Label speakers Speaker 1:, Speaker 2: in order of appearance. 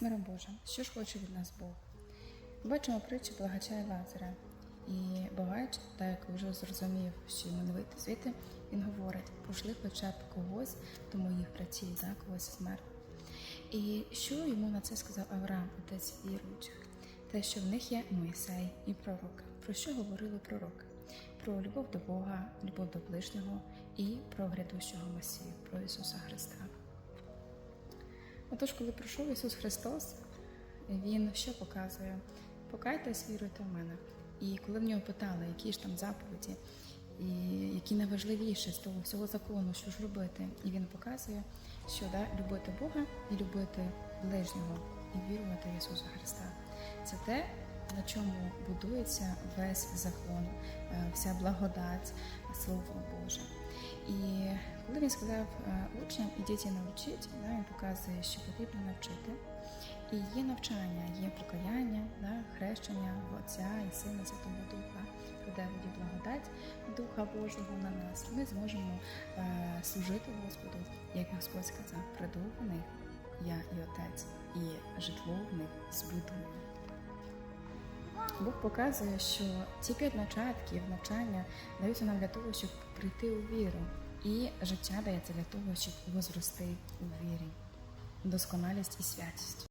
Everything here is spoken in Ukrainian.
Speaker 1: миром Божим, що ж хоче від нас Бог? Бачимо притчу благача і Лазаря. І багач, так як вже зрозумів, що йому не вийти звідти, він говорить: пошли хоча б когось до моїх братів, да, когось смерть. І що йому на це сказав Авраам, отець віруючих? Те, що в них є Мойсей і пророки. Про що говорили пророки? Про любов до Бога, любов до ближнього і про грядущого Месію, про Ісуса Христа. Отож, коли прийшов Ісус Христос, Він що показує? Покайтесь, віруйте в мене. І коли в нього питали, які ж там заповіді, і які найважливіше з того всього закону, що ж робити, і він показує, що да, любити Бога і любити ближнього, і вірувати в Ісуса Христа. Це те, на чому будується весь закон, е, вся благодать, Слово Боже. І коли він сказав е, учням, ідіть і навчіть, да, він показує, що потрібно навчити. І є навчання, є покаяння, да, хрещення Отця і Сина Святого Духа, воді благодать Духа Божого на нас. Ми зможемо е, служити Господу, як Господь сказав, приду в них я і Отець, і житло в них збудую. Бог показує, що ці п'ять начатків навчання даються нам для того, щоб прийти у віру, і життя дається для того, щоб возрости у вірі, досконалість і святість.